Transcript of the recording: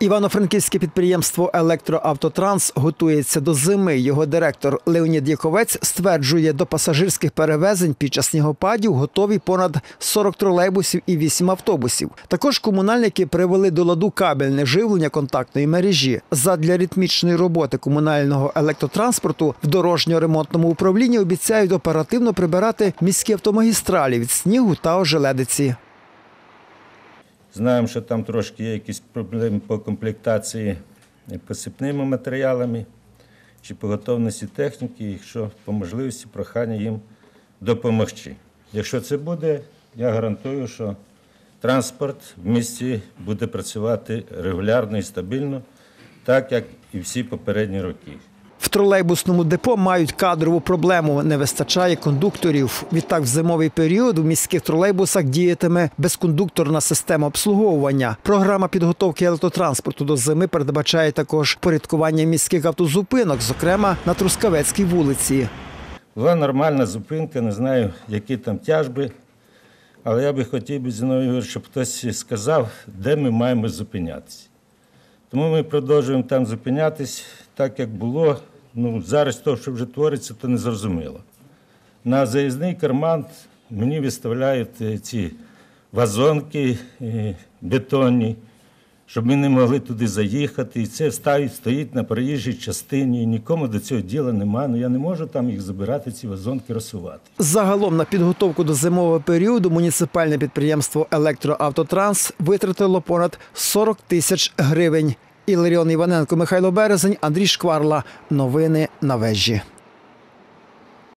Івано-Франківське підприємство Електроавтотранс готується до зими. Його директор Леонід Яковець стверджує, до пасажирських перевезень під час снігопадів готові понад 40 тролейбусів і 8 автобусів. Також комунальники привели до ладу кабельне живлення контактної мережі. Задля ритмічної роботи комунального електротранспорту в дорожньо-ремонтному управлінні обіцяють оперативно прибирати міські автомагістралі від снігу та ожеледиці. Знаємо, що там трошки є якісь проблеми по комплектації посипними матеріалами чи по готовності техніки, якщо по можливості прохання їм допомогти. Якщо це буде, я гарантую, що транспорт в місті буде працювати регулярно і стабільно, так як і всі попередні роки. Тролейбусному депо мають кадрову проблему. Не вистачає кондукторів. Відтак, в зимовий період у міських тролейбусах діятиме безкондукторна система обслуговування. Програма підготовки електротранспорту до зими передбачає також порядкування міських автозупинок, зокрема на Трускавецькій вулиці. Була нормальна зупинка, не знаю, які там тяжби, але я би хотів би, Ігорович, щоб хтось сказав, де ми маємо зупинятися. Тому ми продовжуємо там зупинятись, так як було. Ну, зараз то, що вже твориться, то не зрозуміло. На заїзний карман мені виставляють е, ці вазонки е, бетонні, щоб ми не могли туди заїхати. І це ставить, стоїть на проїжджій частині. І нікому до цього діла немає. Ну я не можу там їх забирати, ці вазонки розсувати. Загалом на підготовку до зимового періоду муніципальне підприємство Електроавтотранс витратило понад 40 тисяч гривень. Іларіон Іваненко, Михайло Березень, Андрій Шкварла. Новини на вежі.